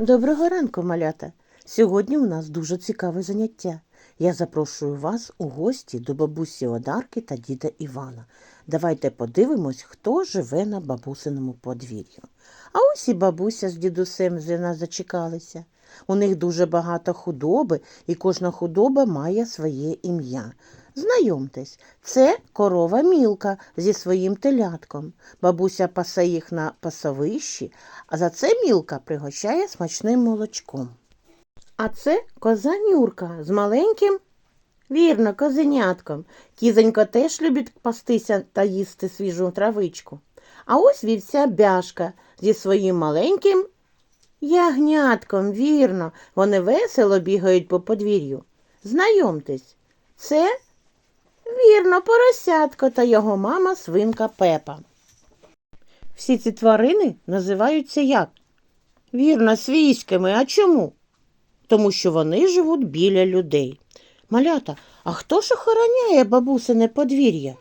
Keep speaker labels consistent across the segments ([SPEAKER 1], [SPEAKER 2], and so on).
[SPEAKER 1] Доброго ранку, малята. Сьогодні у нас дуже цікаве заняття. Я запрошую вас у гості до бабусі Одарки та діда Івана. Давайте подивимось, хто живе на бабусиному подвір'ю. А ось і бабуся з дідусем вже нас зачекалися. У них дуже багато худоби, і кожна худоба має своє ім'я. Знайомтесь, це корова Мілка зі своїм телятком. Бабуся пасе їх на пасовищі, а за це Мілка пригощає смачним молочком. А це коза Нюрка з маленьким, вірно, козенятком. Кізонька теж любить пастися та їсти свіжу травичку. А ось вівця бяшка зі своїм маленьким ягнятком, вірно, вони весело бігають по подвір'ю. Знайомтесь, це вірно поросятко та його мама свинка Пепа. Всі ці тварини називаються як? Вірно, свійськими. А чому? Тому що вони живуть біля людей. Малята, а хто ж охороняє бабусине подвір'я?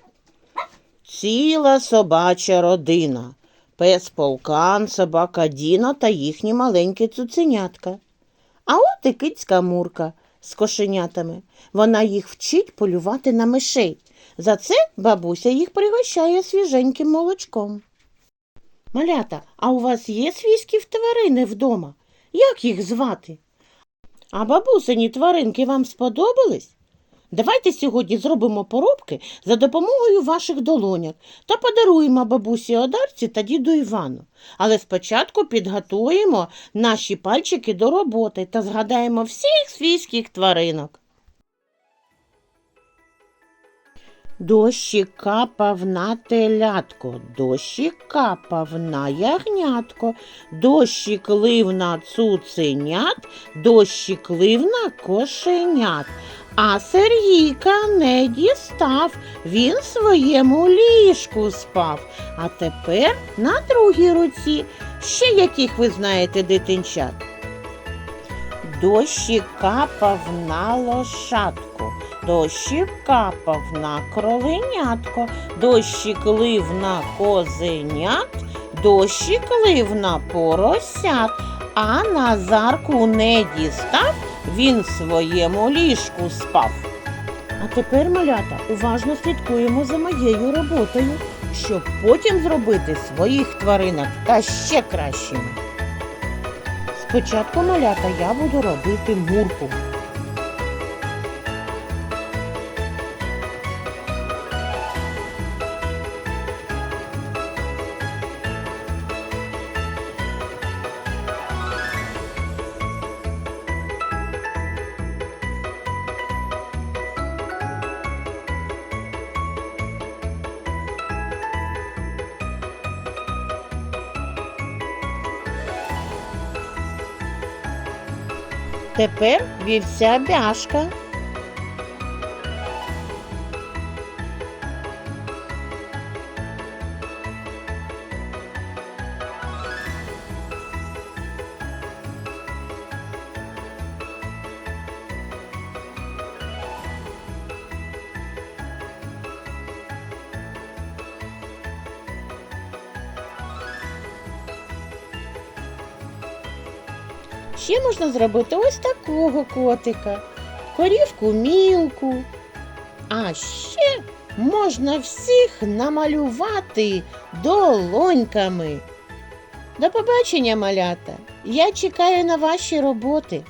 [SPEAKER 1] Ціла собача родина. Пес полкан, собака Діна та їхні маленькі цуценятка. А от і кицька Мурка з кошенятами. Вона їх вчить полювати на мишей. За це бабуся їх пригощає свіженьким молочком. Малята, а у вас є свійські тварини вдома? Як їх звати? А бабусині тваринки вам сподобались? Давайте сьогодні зробимо поробки за допомогою ваших долоняк та подаруємо бабусі Одарці та діду Івану. Але спочатку підготуємо наші пальчики до роботи та згадаємо всіх свійських тваринок. Дощик капав на телятко, дощик капав на ягнятко, дощик лив на цуценят, дощик лив на кошенят. А Сергійка не дістав, він своєму ліжку спав. А тепер на другій руці. Ще яких ви знаєте дитинчат. Дощик капав на лошадку, дощик капав на кроленятко, дощик лив на козенят, дощик лив на поросят, а Назарку не дістав, він в своєму ліжку спав. А тепер, малята, уважно слідкуємо за моєю роботою, щоб потім зробити своїх тваринок та ще кращими. Спочатку малята я буду робити мурку. Тепер вівця бяшка. Ще можна зробити ось такого котика, корівку мілку. А ще можна всіх намалювати долоньками. До побачення, малята! Я чекаю на ваші роботи.